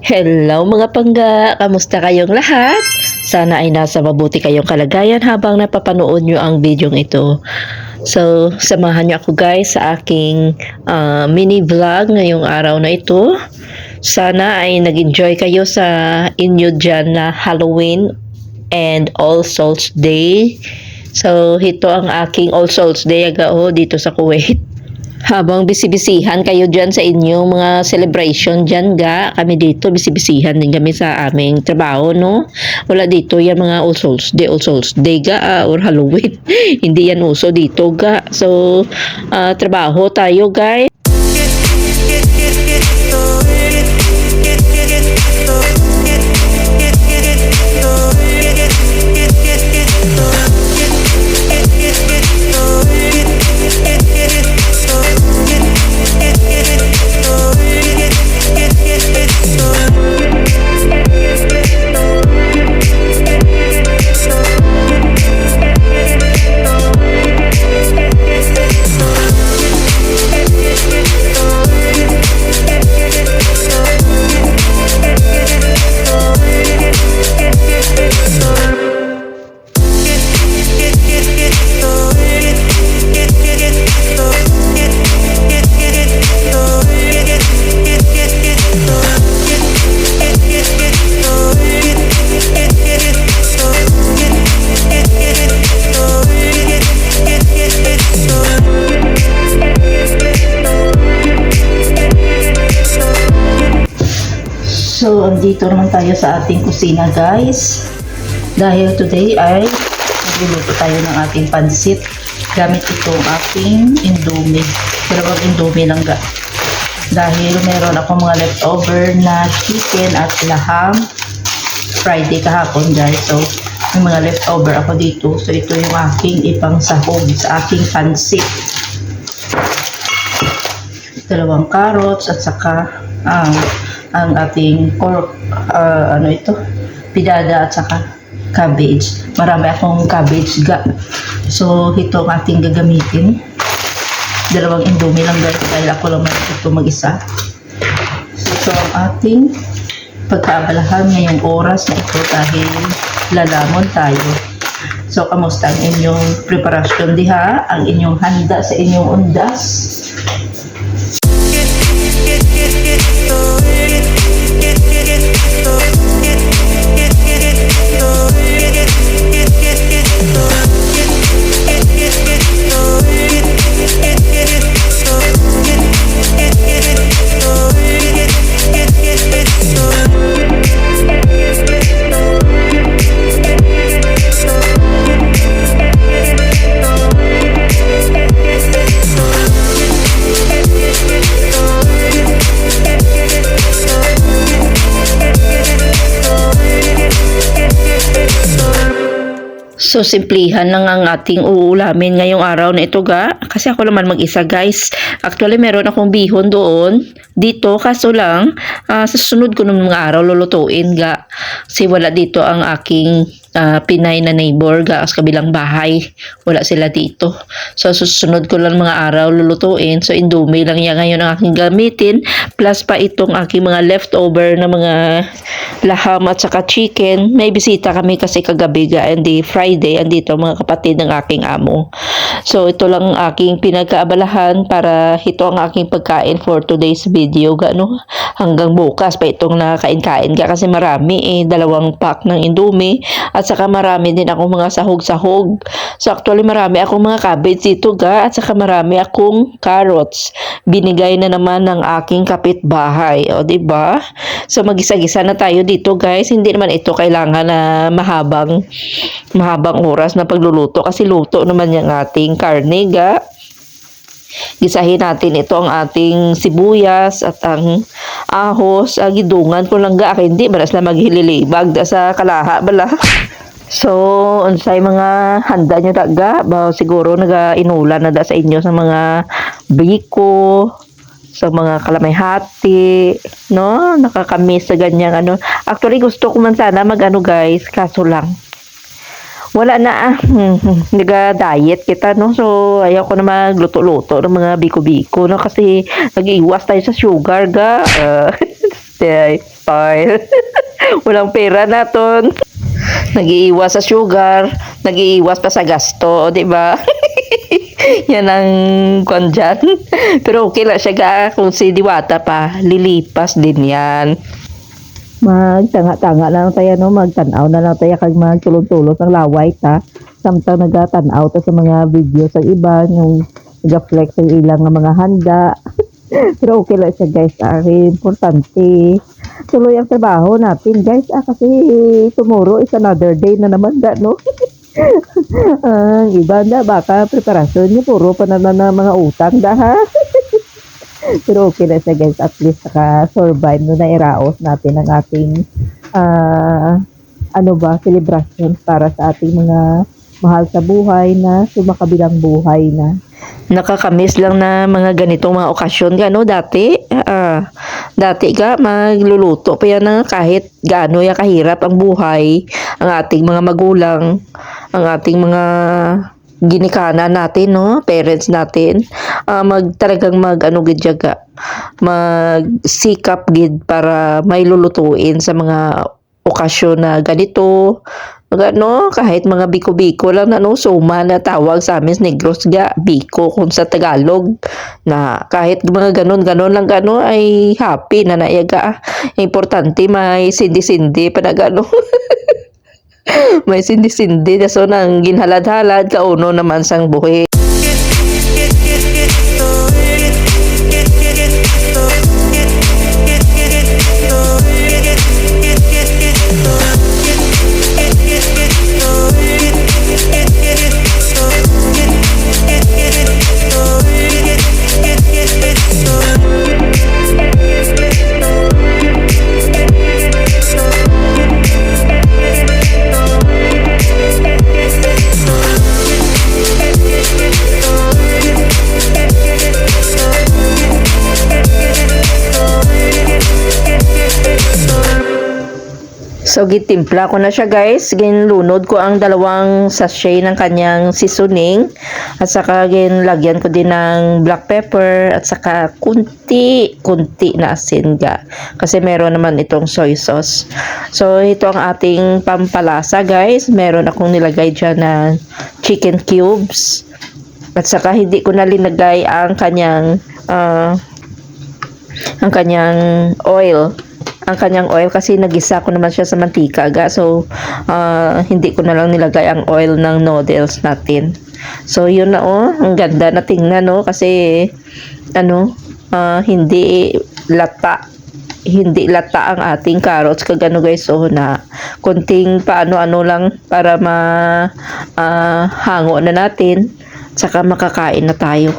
Hello mga pangga! Kamusta kayong lahat? Sana ay nasa mabuti kayong kalagayan habang napapanood nyo ang video ito. So, samahan nyo ako guys sa aking ah, mini vlog ngayong araw na ito. Sana ay nag-enjoy kayo sa inyo dyan na Halloween and All Souls Day. So, ito ang aking All Souls Day agao dito sa Kuwait. Habang bisibisihan kayo dyan sa inyong mga celebration dyan ga, kami dito bisibisihan din kami sa aming trabaho, no? Wala dito yan mga All Souls Day, All Souls Day ga, ah, or Halloween. Hindi yan uso dito ga. So, ah, trabaho tayo guys. So, andito naman tayo sa ating kusina guys. Dahil today ay magluluto tayo ng ating pansit. Gamit itong aking indomie. Dalawang indomie lang ga. Dahil meron ako mga leftover na chicken at laham. Friday kahapon guys. So, may mga leftover ako dito. So, ito yung aking ipang sahog sa aking pansit. Dalawang carrots at saka ang ang ating pork, ah, ano ito, pidada at saka cabbage. Marami akong cabbage ga. So, ito ang ating gagamitin. Dalawang indomie lang guys dahil ako lang ito mag-isa. So, ito ang ating pagkaabalahan ngayong oras na ito dahil lalamon tayo. So, kamusta ang inyong preparasyon diha? Ang inyong handa sa inyong undas? love. So, simplihan lang ang ating uulamin ngayong araw na ito ga. Kasi ako naman mag-isa guys. Actually, meron akong bihon doon. Dito, kaso lang, ah, sa susunod ko ng mga araw lulutuin ga. Kasi wala dito ang aking ah, Pinay na neighbor ga sa kabilang bahay. Wala sila dito. So, susunod ko lang mga araw lulutuin. So, indomie lang yan ngayon ang aking gamitin. Plus pa itong aking mga leftover na mga laham at saka chicken. May bisita kami kasi kagabi ga and Friday andito mga kapatid ng aking amo. So ito lang ang aking pinagkaabalahan para ito ang aking pagkain for today's video ga no. Hanggang bukas pa itong nakakain-kain ga kasi marami eh dalawang pack ng Indomie saka marami din akong mga sahog-sahog. So actually marami akong mga cabbage dito ga at saka marami akong carrots. Binigay na naman ng aking kapitbahay. O di ba? So magisa-gisa na tayo dito guys. Hindi naman ito kailangan na mahabang mahabang oras na pagluluto kasi luto naman yung ating karne ga. Gisahin natin ito ang ating sibuyas at ang ahos. Ah, gidungan ko lang ga. Hindi maras na maghililibag da sa kalaha bala. So, unsay mga handa nyo daga? Ba, siguro naga-inulan na da sa inyo sa mga biko, sa mga kalamay-hati, no? Nakakamiss sa ganyang ano. Actually, gusto ko man sana mag-ano guys, kaso lang. Wala na ah, naga-diet kita no. So, ayaw ko na magluto-luto ng mga biko-biko no kasi nag-iwas tayo sa sugar ga. Uh, lifestyle. Walang pera naton. Nag-iiwas sa sugar, nag-iiwas pa sa gasto, di ba? Yan ang kwan. Pero okay lang siya ga, kung si Diwata pa, lilipas din yan. Magtanga-tanga lang tayo, no? Magtanaw na lang tayo kag magtulong-tulong ng laway, ta? Samtang nagatanaw ta sa mga video sa iba, yung nag-flex ang ilang mga handa. Pero okay lang siya, guys. Ah, importante. Tuloy ang trabaho natin, guys. Ah, kasi tomorrow is another day na naman, da, no? Ang iba na, baka preparasyon niyo, puro pa naman na mga utang, da, ha? Pero okay na siya, guys. At least naka-survive no na iraos natin ang ating ah, ano ba, celebration para sa ating mga mahal sa buhay na sumakabilang buhay na. Nakakamiss lang na mga ganitong mga okasyon gano dati. Ah, dati ka magluluto pa yan na kahit gaano ya kahirap ang buhay, ang ating mga magulang, ang ating mga ginikana natin, no? Parents natin. Ah, mag talagang mag ano gid jaga. Magsikap gid para may lulutuin sa mga okasyon na ganito. Mga ano, kahit mga biko-biko lang na no, suma na tawag sa amin negros ga, biko kung sa Tagalog na kahit mga ganon-ganon lang gano ay happy na naiyaga. Importante may sindi-sindi pa na gano. may sindi-sindi so nang ginhalad-halad kauno naman sang buhi. So, gitimpla ko na siya guys. Ginlunod ko ang dalawang sachet ng kanyang seasoning. At saka ginlagyan ko din ng black pepper. At saka kunti, kunti na asin ga. Kasi meron naman itong soy sauce. So, ito ang ating pampalasa guys. Meron akong nilagay dyan na chicken cubes. At saka hindi ko na linagay ang kanyang ah, ang kanyang oil ang kanyang oil kasi nagisa ko naman siya sa mantika ga so ah, hindi ko na lang nilagay ang oil ng noodles natin. So yun na oh. Ang ganda na tingnan no kasi ano ah, hindi lata hindi lata ang ating carrots. Kagano guys so na konting paano-ano lang para ma ah, hango na natin saka makakain na tayo.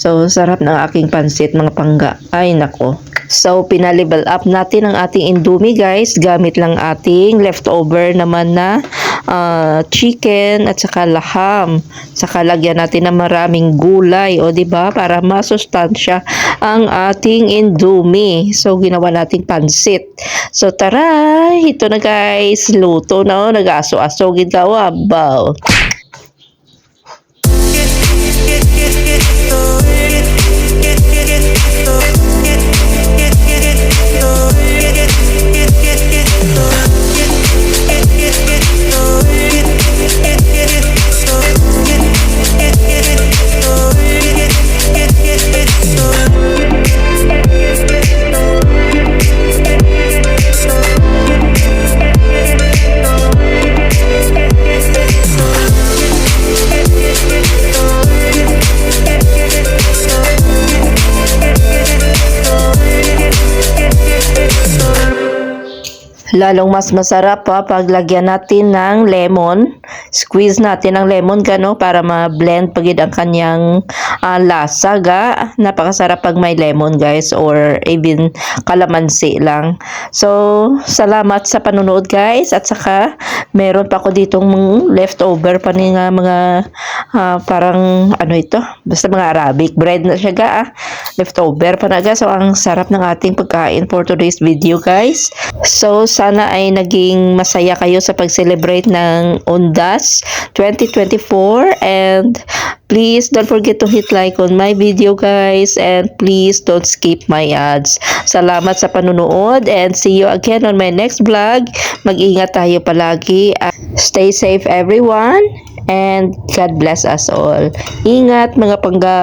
So, sarap ng aking pansit, mga pangga. Ay, nako. So, pinalibel up natin ang ating indomie, guys. Gamit lang ating leftover naman na ah, chicken at saka laham. Saka lagyan natin ng maraming gulay, o di ba Para masustansya ang ating indomie. So, ginawa nating pansit. So, tara! Ito na, guys. Luto na, oh. Nag-aso-aso gid ka, wabaw. Lalong mas masarap pa pag lagyan natin ng lemon. Squeeze natin ang lemon gano para ma-blend pagid ang kanyang ah, lasa ga. Napakasarap pag may lemon guys or even kalamansi lang. So, salamat sa panonood guys at saka meron pa ako ditong leftover pa ni mga ah, parang ano ito, basta mga Arabic bread na siya ga. ah. Leftover pa na ga. So, ang sarap ng ating pagkain for today's video guys. So, sana ay naging masaya kayo sa pag-celebrate ng Ondas 2024 and please don't forget to hit like on my video guys and please don't skip my ads. Salamat sa panunood and see you again on my next vlog. Mag-ingat tayo palagi. Uh, Stay safe everyone and God bless us all. Ingat mga pangga